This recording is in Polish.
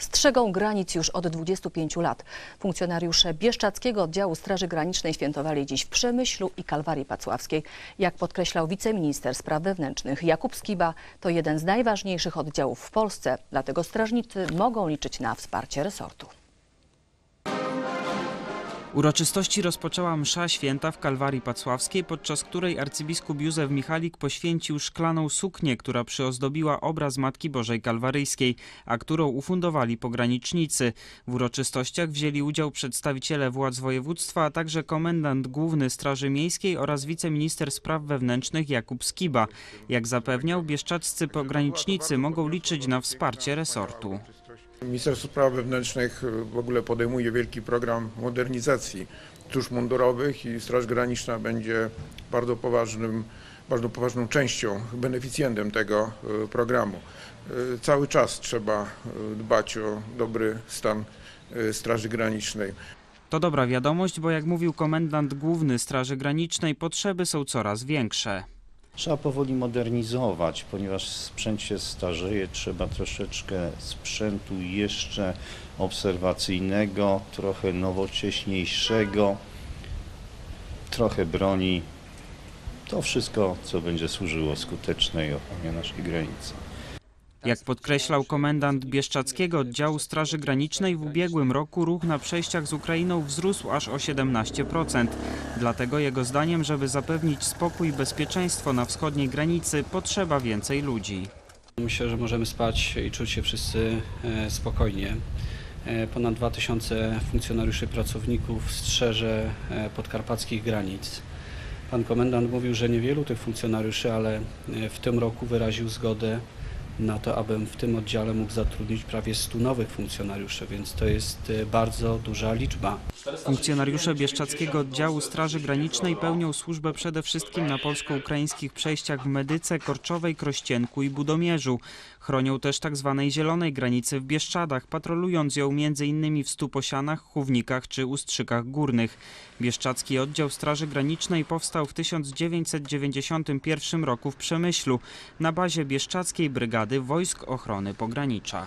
Strzegą granic już od 25 lat. Funkcjonariusze Bieszczackiego Oddziału Straży Granicznej świętowali dziś w Przemyślu i Kalwarii Pacławskiej. Jak podkreślał wiceminister spraw wewnętrznych Jakub Skiba, to jeden z najważniejszych oddziałów w Polsce, dlatego strażnicy mogą liczyć na wsparcie resortu. Uroczystości rozpoczęła msza święta w Kalwarii Pacławskiej, podczas której arcybiskup Józef Michalik poświęcił szklaną suknię, która przyozdobiła obraz Matki Bożej Kalwaryjskiej, a którą ufundowali pogranicznicy. W uroczystościach wzięli udział przedstawiciele władz województwa, a także komendant główny Straży Miejskiej oraz wiceminister spraw wewnętrznych Jakub Skiba. Jak zapewniał, bieszczaccy pogranicznicy mogą liczyć na wsparcie resortu. Ministerstwo Spraw Wewnętrznych w ogóle podejmuje wielki program modernizacji służb mundurowych i Straż Graniczna będzie bardzo poważnym, bardzo poważną częścią, beneficjentem tego e, programu. E, Cały czas trzeba dbać o dobry stan Straży Granicznej. To dobra wiadomość, bo jak mówił komendant główny Straży Granicznej, potrzeby są coraz większe. Trzeba powoli modernizować, ponieważ sprzęt się starzeje, trzeba troszeczkę sprzętu jeszcze obserwacyjnego, trochę nowocześniejszego, trochę broni. To wszystko, co będzie służyło skutecznej ochronie naszej granicy. Jak podkreślał komendant Bieszczackiego Oddziału Straży Granicznej, w ubiegłym roku ruch na przejściach z Ukrainą wzrósł aż o 17%. Dlatego jego zdaniem, żeby zapewnić spokój i bezpieczeństwo na wschodniej granicy, potrzeba więcej ludzi. Myślę, że możemy spać i czuć się wszyscy e, spokojnie. E, Ponad 2000 funkcjonariuszy pracowników strzeże e, podkarpackich granic. Pan komendant mówił, że niewielu tych funkcjonariuszy, ale w tym roku wyraził zgodę na to, abym w tym oddziale mógł zatrudnić prawie 100 nowych funkcjonariuszy, więc to jest e, bardzo duża liczba. Funkcjonariusze Bieszczackiego Oddziału Straży Granicznej pełnią służbę przede wszystkim na polsko-ukraińskich przejściach w Medyce, Korczowej, Krościenku i Budomierzu. Chronią też tzw. zielonej granicy w Bieszczadach, patrolując ją m.in. w Stuposianach, Chównikach czy Ustrzykach Górnych. Bieszczacki Oddział Straży Granicznej powstał w 1991 roku w Przemyślu na bazie Bieszczackiej Brygady Wojsk Ochrony Pogranicza.